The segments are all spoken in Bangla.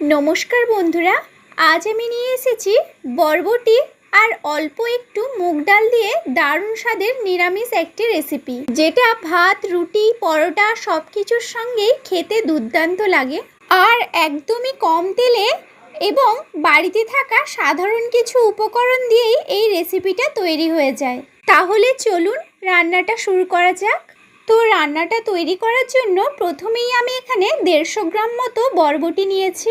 নমস্কার বন্ধুরা, আজ আমি নিয়ে এসেছি বরবটি আর অল্প একটু মুগ ডাল দিয়ে দারুণ স্বাদের নিরামিষ একটি রেসিপি যেটা ভাত, রুটি, পরোটা সব কিছুর সঙ্গেই খেতে দুর্দান্ত লাগে। আর একদমই কম তেলে এবং বাড়িতে থাকা সাধারণ কিছু উপকরণ দিয়েই এই রেসিপিটা তৈরি হয়ে যায়। তাহলে চলুন রান্নাটা শুরু করা যাক। তো রান্নাটা তৈরি করার জন্য প্রথমেই আমি এখানে দেড়শো গ্রাম মতো বরবটি নিয়েছি।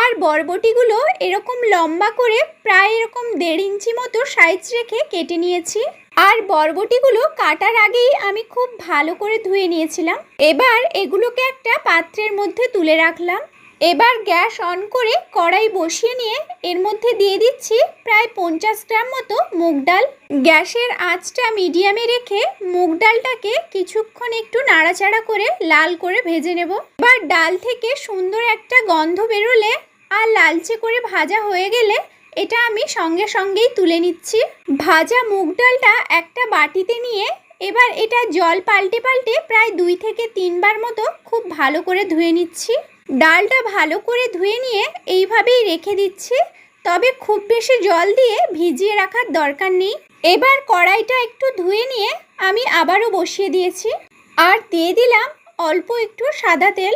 আর বরবটিগুলো এরকম লম্বা করে প্রায় এরকম দেড় ইঞ্চি মতো সাইজ রেখে কেটে নিয়েছি। আর বরবটিগুলো কাটার আগেই আমি খুব ভালো করে ধুয়ে নিয়েছিলাম। এবার এগুলোকে একটা পাত্রের মধ্যে তুলে রাখলাম। এবার গ্যাস অন করে কড়াই বসিয়ে নিয়ে এর মধ্যে দিয়ে দিচ্ছি প্রায় পঞ্চাশ গ্রাম মতো মুগ ডাল। গ্যাসের আঁচটা মিডিয়ামে রেখে মুগ ডালটাকে কিছুক্ষণ একটু নাড়াচাড়া করে লাল করে ভেজে নেব। এবার ডাল থেকে সুন্দর একটা গন্ধ বেরোলে আর লালচে করে ভাজা হয়ে গেলে এটা আমি সঙ্গে সঙ্গেই তুলে নিচ্ছি। ভাজা মুগ ডালটা একটা বাটিতে নিয়ে এবার এটা জল পাল্টে পাল্টে প্রায় দুই থেকে তিনবার মতো খুব ভালো করে ধুয়ে নিচ্ছি। ডালটা ভালো করে ধুয়ে নিয়ে এইভাবেই রেখে দিচ্ছি। তবে খুব বেশি জল দিয়ে ভিজিয়ে রাখার দরকার নেই। এবার কড়াইটা একটু ধুয়ে নিয়ে আমি আবারও বসিয়ে দিয়েছি। আর দিয়ে দিলাম অল্প একটু সাদা তেল।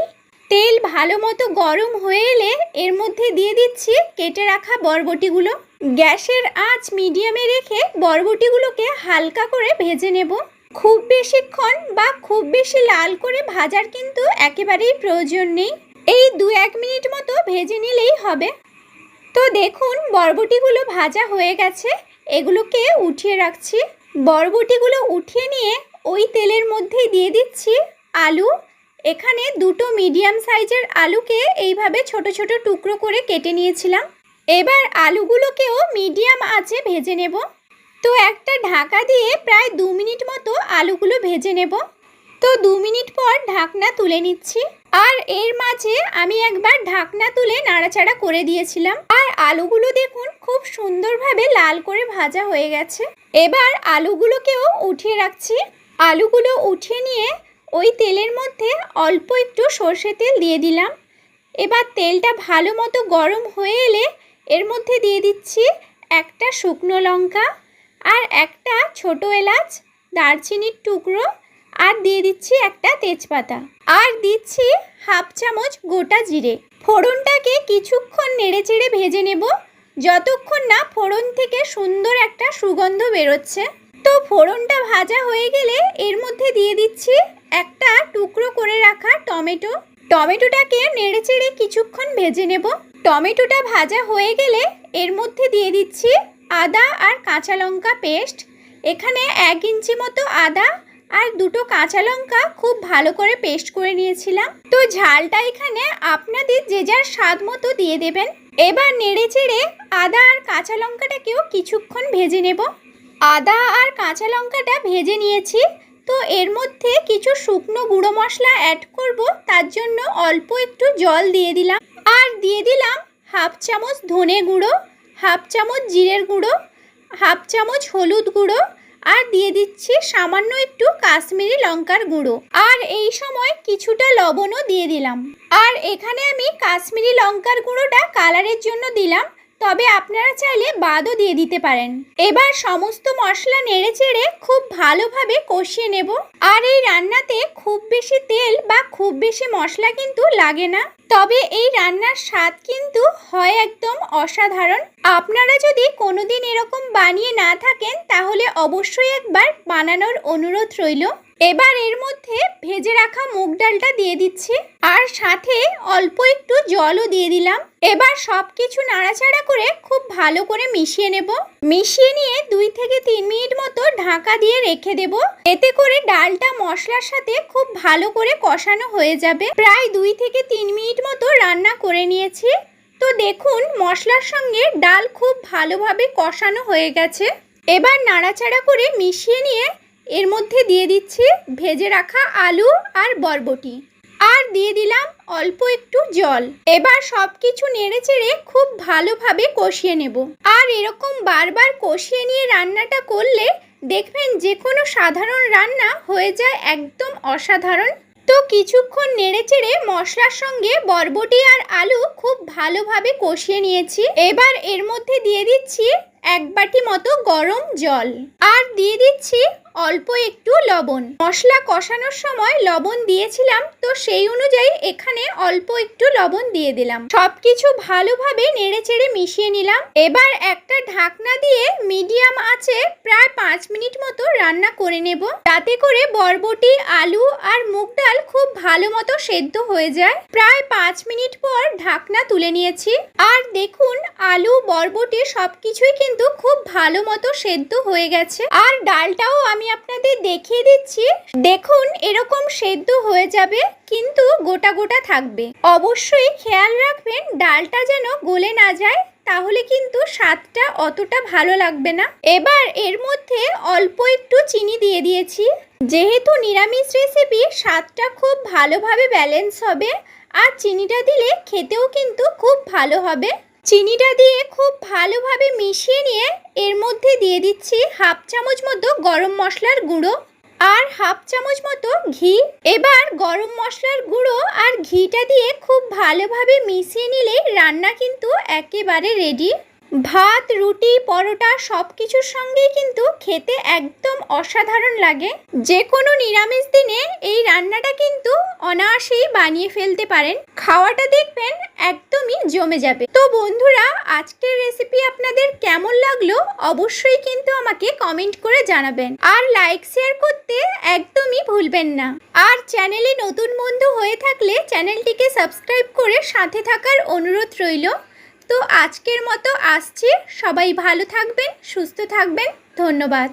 তেল ভালো মতো গরম হয়ে এলে এর মধ্যে দিয়ে দিচ্ছি কেটে রাখা বরবটিগুলো। গ্যাসের আঁচ মিডিয়ামে রেখে বরবটিগুলোকে হালকা করে ভেজে নেব। খুব বেশিক্ষণ বা খুব বেশি লাল করে ভাজার কিন্তু একেবারেই প্রয়োজন নেই। এই দু এক মিনিট মতো ভেজে নিলেই হবে। তো দেখুন, বরবটিগুলো ভাজা হয়ে গেছে। এগুলোকে উঠিয়ে রাখছি। বরবটিগুলো উঠিয়ে নিয়ে ওই তেলের মধ্যেই দিয়ে দিচ্ছি আলু। এখানে দুটো মিডিয়াম সাইজের আলুকে এইভাবে ছোট ছোট টুকরো করে কেটে নিয়েছিলাম। এবার আলুগুলোকেও মিডিয়াম আঁচে ভেজে নেব। তো একটা ঢাকা দিয়ে প্রায় দু মিনিট মতো আলুগুলো ভেজে নেব। তো দু মিনিট পর ঢাকনা তুলে নিচ্ছি। আর এর মাঝে আমি একবার ঢাকনা তুলে নাড়াচাড়া করে দিয়েছিলাম। আর আলুগুলো দেখুন খুব সুন্দরভাবে লাল করে ভাজা হয়ে গেছে। এবার আলুগুলোকেও উঠিয়ে রাখছি। আলুগুলো উঠিয়ে নিয়ে ওই তেলের মধ্যে অল্প একটু সর্ষে তেল দিয়ে দিলাম। এবার তেলটা ভালো মতো গরম হয়ে এলে এর মধ্যে দিয়ে দিচ্ছি একটা শুকনো লঙ্কা আর একটা ছোট এলাচ, দারচিনির টুকরো আর দিয়ে দিচ্ছি একটা তেজপাতা। আর দিচ্ছি হাফ চামচ গোটা জিরে। ফোড়নটাকে কিছুক্ষণ নেড়ে চেড়ে ভেজে নেব। যতক্ষণ না ফোড়ন থেকে সুন্দর একটা সুগন্ধ বেরোচ্ছে। তো ফোড়নটা ভাজা হয়ে গেলে এর মধ্যে দিয়ে দিচ্ছি একটা টুকরো করে রাখা টমেটো। টমেটোটাকে নেড়ে চেড়ে কিছুক্ষণ ভেজে নেব। টমেটোটা ভাজা হয়ে গেলে এর মধ্যে দিয়ে দিচ্ছি আদা আর কাঁচা লঙ্কা পেস্ট। এখানে এক ইঞ্চি মতো আদা আর দুটো কাঁচা লঙ্কা খুব ভালো করে পেস্ট করে নিয়েছিলাম। তো ঝালটা এখানে আপনাদের যে যার স্বাদ মতো দিয়ে দেবেন। এবার নেড়ে চেড়ে আদা আর কাঁচা লঙ্কাটাকেও কিছুক্ষণ ভেজে নেব। আদা আর কাঁচা লঙ্কাটা ভেজে নিয়েছি। তো এর মধ্যে কিছু শুকনো গুঁড়ো মশলা অ্যাড করব, তার জন্য অল্প একটু জল দিয়ে দিলাম। আর দিয়ে দিলাম হাফ চামচ ধনে গুঁড়ো, হাফ চামচ জিরের গুঁড়ো, হাফ চামচ হলুদ গুঁড়ো আর দিয়ে দিচ্ছি সামান্য একটু কাশ্মীরি লঙ্কার গুঁড়ো। আর এই সময় কিছুটা লবণও দিয়ে দিলাম। আর এখানে আমি কাশ্মীরি লঙ্কার গুঁড়োটা কালারের জন্য দিলাম। তবে আপনারা চাইলে বাদও দিয়ে দিতে পারেন। এবার সমস্ত মশলা নেড়ে চেড়ে খুব ভালোভাবে কষিয়ে নেব। আর এই রান্নাতে খুব বেশি তেল বা খুব বেশি মশলা কিন্তু লাগে না। তবে এই রান্নার স্বাদ কিন্তু হয় একদম অসাধারণ। আপনারা যদি কোনোদিন এরকম বানিয়ে না থাকেন, তাহলে অবশ্যই একবার বানানোর অনুরোধ রইল। এবার এর মধ্যে ভেজে রাখা মুগ ডালটা দিয়ে দিচ্ছি। আর সাথে অল্প একটু জলও দিয়ে দিলাম। এবার সব কিছু নাড়াচাড়া করে খুব ভালো করে মিশিয়ে নেব। মিশিয়ে নিয়ে দুই থেকে তিন মিনিট মতো ঢাকা দিয়ে রেখে দেব। এতে করে ডালটা মশলার সাথে খুব ভালো করে কষানো হয়ে যাবে। প্রায় দুই থেকে তিন মিনিট মতো রান্না করে নিয়েছি। তো দেখুন, মশলার সঙ্গে ডাল খুব ভালোভাবে কষানো হয়ে গেছে। এবার নাড়াচাড়া করে মিশিয়ে নিয়ে এর মধ্যে দিয়ে দিচ্ছি ভেজে রাখা আলু আর বরবটি। আর দিয়ে দিলাম অল্প একটু জল। এবার সব কিছু নেড়ে চেড়ে খুব ভালোভাবে কষিয়ে নেব। আর এরকম বারবার কষিয়ে নিয়ে রান্নাটা করলে দেখবেন যে কোনো সাধারণ রান্না হয়ে যায় একদম অসাধারণ। তো কিছুক্ষণ নেড়েচেড়ে মশলার সঙ্গে বরবটি আর আলু খুব ভালোভাবে কষিয়ে নিয়েছি। এবার এর মধ্যে দিয়ে দিচ্ছি এক বাটি মতো গরম জল। আর দিয়ে দিচ্ছি অল্প একটু লবণ। মশলা কষানোর সময় লবণ দিয়েছিলাম, তো সেই অনুযায়ী এখানে অল্প একটু লবণ দিয়ে দিলাম। সবকিছু ভালোভাবে নেড়েচেড়ে মিশিয়ে নিলাম। এবার একটা ঢাকনা দিয়ে মিডিয়াম আছে প্রায় পাঁচ মিনিট মতো রান্না করে নেব। তাতে করে বরবটি, আলু আর মুগ ডাল খুব ভালো মতো সেদ্ধ হয়ে যায়। প্রায় পাঁচ মিনিট পর ঢাকনা তুলে নিয়েছি। আর দেখুন, আলু, বরবটি সবকিছুই কিন্তু খুব ভালো মতো সেদ্ধ হয়ে গেছে। আর ডালটাও আমি আপনাদের দেখিয়ে দিচ্ছি। দেখুন, এরকম সেদ্ধ হয়ে যাবে, কিন্তু গোটা গোটা থাকবে। অবশ্যই খেয়াল রাখবেন, ডালটা যেন গলে না যায়, তাহলে কিন্তু স্বাদটা অতটা ভালো লাগবে না। এবার এর মধ্যে অল্প একটু চিনি দিয়ে দিয়েছি। যেহেতু নিরামিষ রেসিপি, স্বাদটা খুব ভালোভাবে ব্যালেন্স হবে, আর চিনিটা দিলে খেতেও কিন্তু খুব ভালো হবে। চিনিটা দিয়ে খুব ভালোভাবে মিশিয়ে নিয়ে এর মধ্যে দিয়ে দিচ্ছি হাফ চামচ মতো গরম মশলার গুঁড়ো আর হাফ চামচ মতো ঘি। এবার গরম মশলার গুঁড়ো আর ঘিটা দিয়ে খুব ভালোভাবে মিশিয়ে নিলে রান্না কিন্তু একেবারে রেডি ভাত, রুটি, পরোটা সব কিছুর সঙ্গেই কিন্তু খেতে একদম অসাধারণ লাগে। যে কোনো নিরামিষ দিনে এই রান্নাটা কিন্তু অনায়াসেই বানিয়ে ফেলতে পারেন। খাওয়াটা দেখবেন একদমই জমে যাবে। তো বন্ধুরা, আজকের রেসিপি আপনাদের কেমন লাগল অবশ্যই কিন্তু আমাকে কমেন্ট করে জানাবেন। আর লাইক শেয়ার করতে একদমই ভুলবেন না। আর চ্যানেলে নতুন বন্ধু হয়ে থাকলে চ্যানেলটিকে সাবস্ক্রাইব করে সাথে থাকার অনুরোধ রইল। তো আজকের মতো আসছি। সবাই ভালো থাকবেন সুস্থ থাকবেন। ধন্যবাদ।